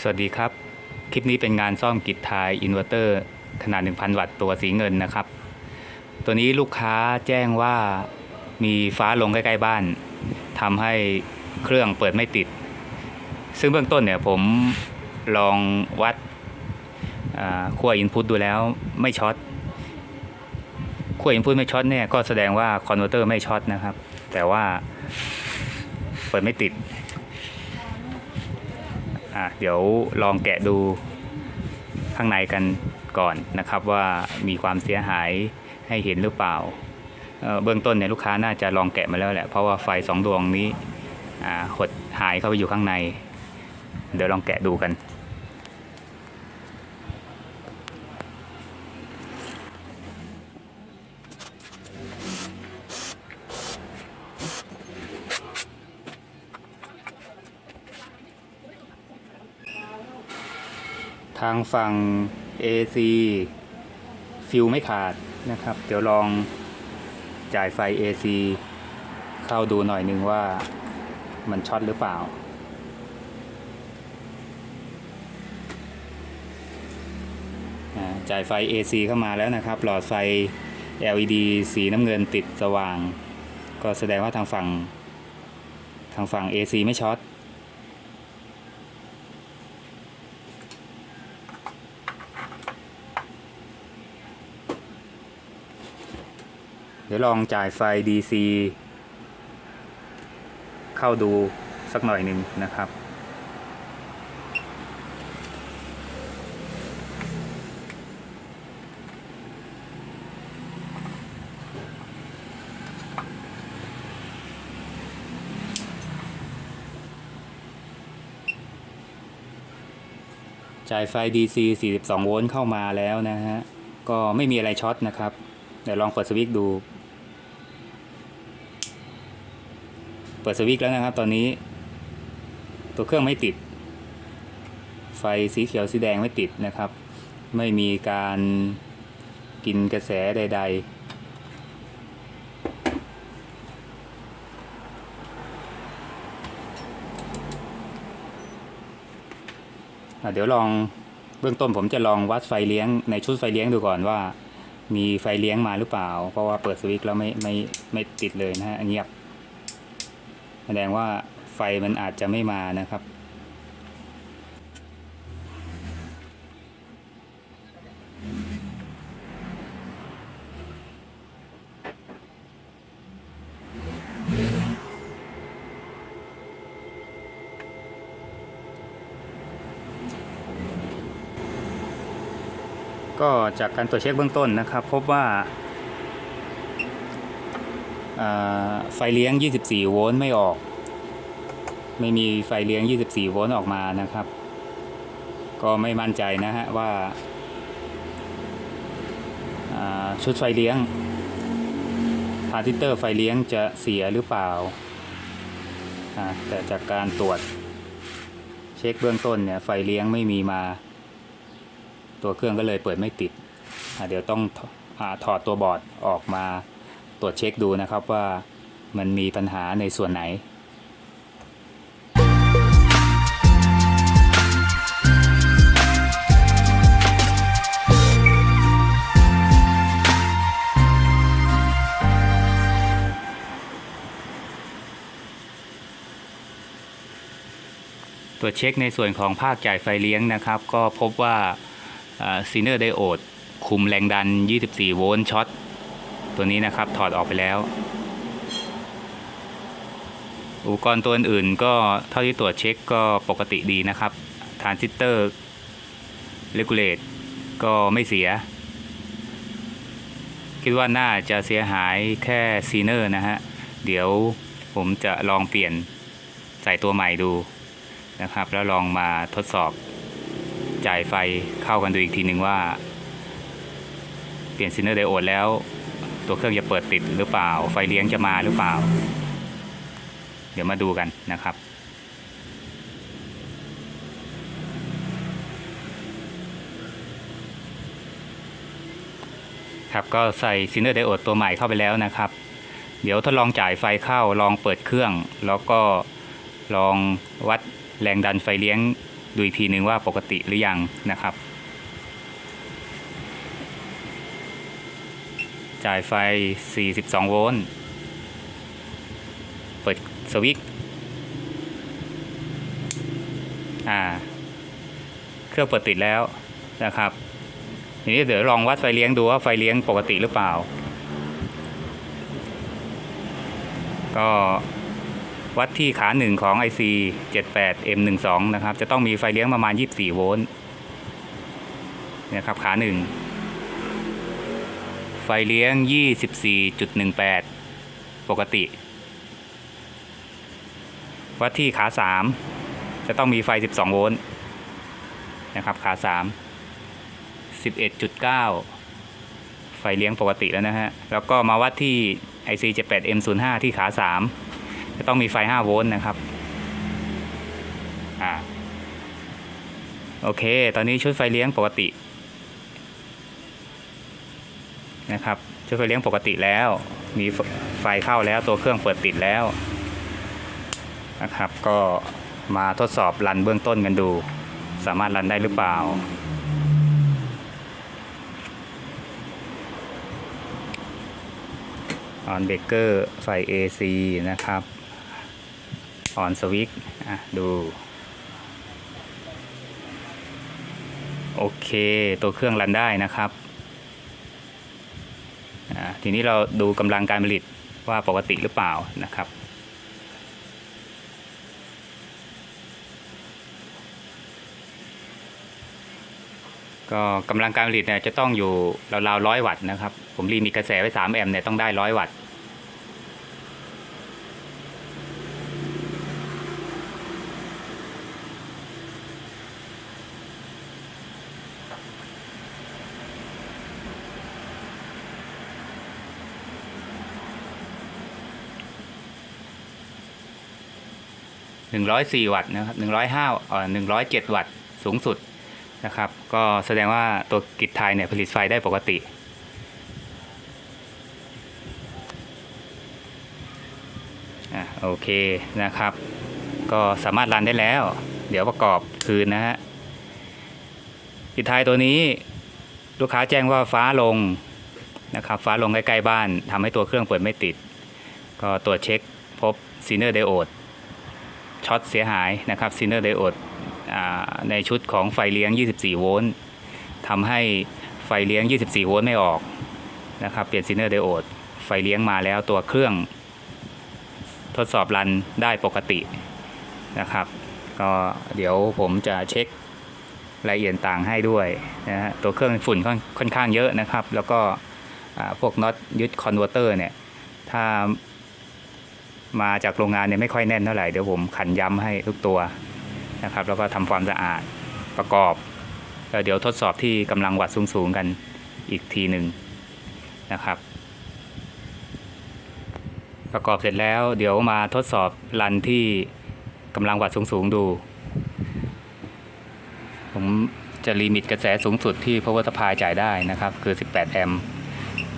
สวัสดีครับ คลิปนี้เป็นงานซ่อมกิจทายอินเวอร์เตอร์ขนาด 1,000 วัตต์ตัวสีเงินนะครับ ตัวนี้ลูกค้าแจ้งว่ามีฟ้าลงใกล้ ๆ บ้านทำให้เครื่องเปิดไม่ติด ซึ่งเบื้องต้นเนี่ยผมลองวัดขั้วอินพุตดูแล้วไม่ช็อตขั้วอินพุตไม่ช็อตเนี่ยก็แสดงว่าคอนเวอร์เตอร์ไม่ช็อตนะครับ แต่ว่าเปิดไม่ติด อะเดี๋ยวลองแกะดูข้างในกันก่อนนะครับว่ามีความเสียหายให้เห็นหรือเปล่าเเบื้องต้นเนี่ยลูกค้าน่าจะลองแกะมาแล้วแหละเพราะว่าไฟสองดวงนี้หดหายเข้าไปอยู่ข้างใน เดี๋ยวลองแกะดูกันางฝั่ง AC ฟิวไม่ขาดนะครับ เดี๋ยวลองจ่ายไฟ AC เข้าดูหน่อยนึงว่ามันช็อตหรือเปล่าอ่า จ่ายไฟ AC เข้ามาแล้วนะครับ หลอดไฟ LED สีน้ำเงินติดสว่าง ก็แสดงว่าทางฝั่ง ทางฝั่ง AC ไม่ช็อต เดี๋ยวลองจ่ายไฟ DC เข้าดูสักหน่อยหนึ่งนะครับ จ่ายไฟ DC 42 โวลต์เข้ามาแล้วนะฮะ ก็ไม่มีอะไรช็อตนะครับ เดี๋ยวลองเปิดสวิตช์ดู ปิดสวิตช์แล้วนะครับ ตอนนี้ ตัวเครื่องไม่ติด ไฟสีเขียวสีแดงไม่ติดนะครับ ไม่มีการกินกระแสใด ๆเดี๋ยวลองเบื้องต้นผมจะลองวัดไฟเลี้ยงในชุดไฟเลี้ยงดูก่อนว่า มีไฟเลี้ยงมาหรือเปล่า เพราะว่าเปิดสวิตช์แล้วไม่ไม่ไม่ติดเลยนะฮะเงียบ แสดงว่าไฟมันอาจจะไม่มานะครับ ก็จากการตรวจเช็คเบื้องต้นนะครับ พบว่า ไฟเลี้ยง 24 โวลต์ไม่ออก ไม่มีไฟเลี้ยง 24 โวลต์ออกมานะครับ ก็ไม่มั่นใจนะฮะว่าาชุดไฟเลี้ยงทรานซิเตอร์ไฟเลี้ยงจะเสียหรือเปล่า แต่จากการตรวจ เช็คเบื้องต้นเนี่ยไฟเลี้ยงไม่มีมา ตัวเครื่องก็เลยเปิดไม่ติด เดี๋ยวต้องอถอดตัวบอร์ดออกมา ตรวจเช็คดูนะครับว่ามันมีปัญหาในส่วนไหนตรวจเช็คในส่วนของภาคจ่ายไฟเลี้ยงนะครับ ก็พบว่าซีเนอร์ไดโอดคุมแรงดัน 24 โวลต์ช็อต ตัวนี้นะครับถอดออกไปแล้ว อุปกรณ์ตัวอื่นก็เท่าที่ตรวจเช็คก็ปกติดีนะครับทรานซิสเตอร์เลกูเลตก็ไม่เสีย คิดว่าน่าจะเสียหายแค่ซีเนอร์นะฮะ เดี๋ยวผมจะลองเปลี่ยนใส่ตัวใหม่ดูนะครับ แล้วลองมาทดสอบจ่ายไฟเข้ากันดูอีกทีหนึ่งว่า เปลี่ยนซินเนอร์ไดโอดแล้ว ตัวเครื่องจะเปิดติดหรือเปล่า ไฟเลี้ยงจะมาหรือเปล่า เดี๋ยวมาดูกันนะครับครับก็ใส่ซินเนอร์ไดโอดตัวใหม่เข้าไปแล้วนะครับ เดี๋ยวทดลองจ่ายไฟเข้าลองเปิดเครื่อง แล้วก็ลองวัดแรงดันไฟเลี้ยงดูอีกทีหนึ่งว่าปกติหรือยังนะครับ จ่ายไฟ 42 โวลต์ เปิดสวิตช์ อ่า เครื่องเปิดติดแล้วนะครับ ทีนี้เดี๋ยวลองวัดไฟเลี้ยงดูว่าไฟเลี้ยงปกติหรือเปล่า ก็วัดที่ขาหนึ่งของ IC 78 M12 นะครับ จะต้องมีไฟเลี้ยงประมาณ 24 โวลต์นะครับขาหนึ่ง ไฟเลี้ยง 24.18 ปกติ วัดที่ขา 3 จะต้องมีไฟ 12 โวลต์นะครับขา 3 11.9 ไฟเลี้ยงปกติแล้วนะฮะ แล้วก็มาวัดที่ IC 78 M05 ที่ขา 3 จะต้องมีไฟ 5 โวลต์นะครับอ่าโอเค ตอนนี้ชุดไฟเลี้ยงปกติ นะครับชุดไฟเลี้ยงปกติแล้ว มีไฟเข้าแล้วตัวเครื่องเปิดติดแล้วนะครับ ก็มาทดสอบรันเบื้องต้นกันดู สามารถรันได้หรือเปล่า ออนเบเกอร์ไฟ AC นะครับ ออนสวิตอะดูโอเค ตัวเครื่องรันได้นะครับ ทีนี้เราดูกำลังการผลิตว่าปกติหรือเปล่านะครับ ก็กำลังการผลิตเนี่ยจะต้องอยู่ราวๆร้อยวัตต์นะครับ ผมรีมีกระแสไว้ 3 แอมป์เนี่ยต้องได้ร้อยวัตต์ 104 วัตต์นะครับ105เอ่อ107 วัตต์สูงสุดนะครับ ก็แสดงว่าตัวกิจไทยเนี่ยผลิตไฟได้ปกติอะโอเคนะครับ ก็สามารถรันได้แล้ว เดี๋ยวประกอบคืนนะฮะกิจไทยตัวนี้ลูกค้าแจ้งว่าฟ้าลงนะครับฟ้าลงใกล้ ๆ บ้านทำให้ตัวเครื่องเปิดไม่ติด ก็ตรวจเช็คพบซีเนอร์ไดโอด ช็อตเสียหายนะครับซีเนอร์ไดโอดในชุดของไฟเลี้ยง 24 โวลต์ทำให้ไฟเลี้ยง 24 โวลต์ไม่ออกนะครับเปลี่ยนซีเนอร์ไดโอดไฟเลี้ยงมาแล้วตัวเครื่องทดสอบรันได้ปกตินะครับ ก็เดี๋ยวผมจะเช็ครายละเอียดต่างให้ด้วยนะฮะตัวเครื่องฝุ่นค่อนค่อนข้างเยอะนะครับ แล้วก็พวกน็อตยึดคอนเวอร์เตอร์เนี่ยถ้า มาจากโรงงานเนี่ยไม่ค่อยแน่นเท่าไหร่เดี๋ยวผมขันย้ำให้ทุกตัวนะครับ แล้วก็ทำความสะอาดประกอบแล้วเดี๋ยวทดสอบที่กำลังวัดสูงๆกันอีกทีหนึ่งนะครับ ประกอบเสร็จแล้วเดี๋ยวมาทดสอบรันที่กำลังวัดสูงๆดู ผมจะลิมิตกระแสสูงสุดที่ power supply จ่ายได้นะครับ คือ 18 แอมป์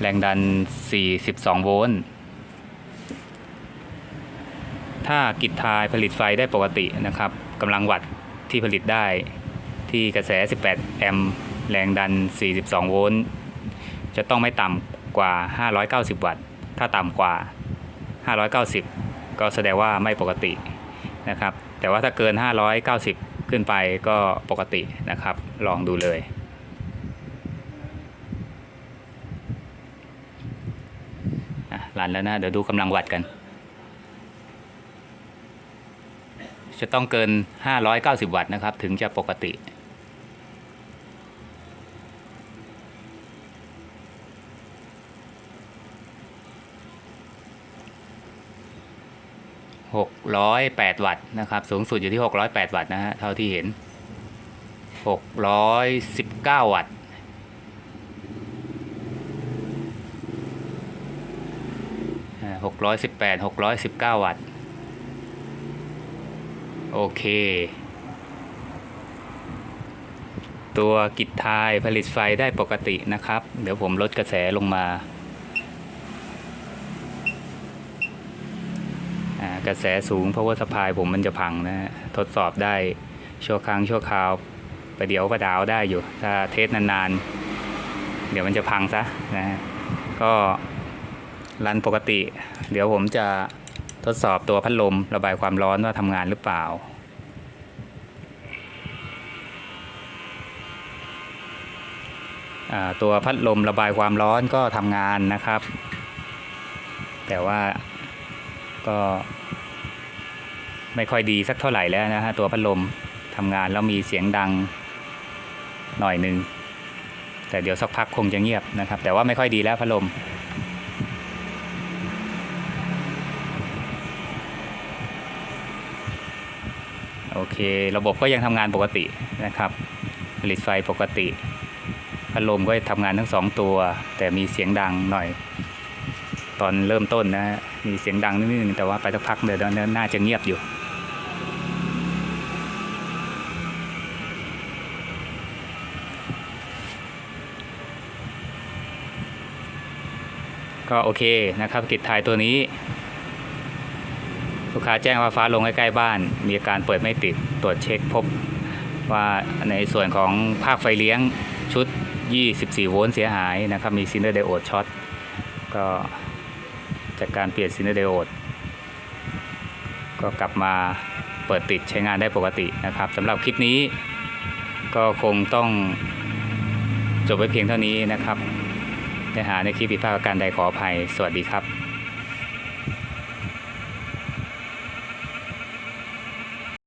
แรงดัน 42 โวลต์ ถ้ากิจทายผลิตไฟได้ปกตินะครับกำลังวัตต์ที่ผลิตได้ที่กระแส 18 แอมป์แรงดัน 42 โวลต์จะต้องไม่ต่ำกว่า 590 วัตต์ ถ้าต่ำกว่า 590 ก็แสดงว่าไม่ปกตินะครับ แต่ว่าถ้าเกิน 590 ขึ้นไปก็ปกตินะครับ ลองดูเลยรันแล้วนะ เดี๋ยวดูกำลังวัตต์กัน จะต้องเกิน 590 วัตต์นะครับ ถึงจะปกติ 608 วัตต์นะครับ สูงสุดอยู่ที่ 608 วัตต์นะฮะ เท่าที่เห็น 619 วัตต์618 619 วัตต์ โอเค ตัวกิจทายผลิตไฟได้ปกตินะครับ เดี๋ยวผมลดกระแสลงมากระแสสูง power supply ผมมันจะพังนะ ทดสอบได้ชั่วครั้งชั่วคราวประเดี๋ยวประดาวได้อยู่ ถ้าเทสนานๆ เดี๋ยวมันจะพังซะนะก็รันปกติ เดี๋ยวผมจะ ทดสอบตัวพัดลมระบายความร้อนว่าทำงานหรือเปล่าอ่า ตัวพัดลมระบายความร้อนก็ทำงานนะครับ แต่ว่าก็ไม่ค่อยดีสักเท่าไหร่แล้วนะฮะตัวพัดลมทำงานแล้วมีเสียงดังหน่อยหนึ่งแต่เดี๋ยวสักพักคงจะเงียบนะครับ แต่ว่าไม่ค่อยดีแล้วพัดลม โอเค ระบบก็ยังทำงานปกตินะครับ ผลิตไฟปกติ พัดลมก็ทำงานทั้งสองตัว แต่มีเสียงดังหน่อย ตอนเริ่มต้นนะมีเสียงดังนิดนึงแต่ว่าไปสักพักเดี๋ยวน่าจะเงียบอยู่ก็โอเคนะครับกิจทายตัวนี้ ค้าแจ้งว่าฟ้าลงใกล้ๆบ้าน มีอาการเปิดไม่ติดตรวจเช็คพบว่าในส่วนของภาคไฟเลี้ยงชุด 24 โวลต์เสียหายนะครับ มีซินเดอร์ไดโอดช็อตก็จากการเปลี่ยนซินเดอร์ไดโอดก็กลับมาเปิดติดใช้งานได้ปกตินะครับสำหรับคลิปนี้ก็คงต้องจบไว้เพียงเท่านี้นะครับเนื้อหาในคลิปผิดพลาดประการใดขออภัย สวัสดีครับ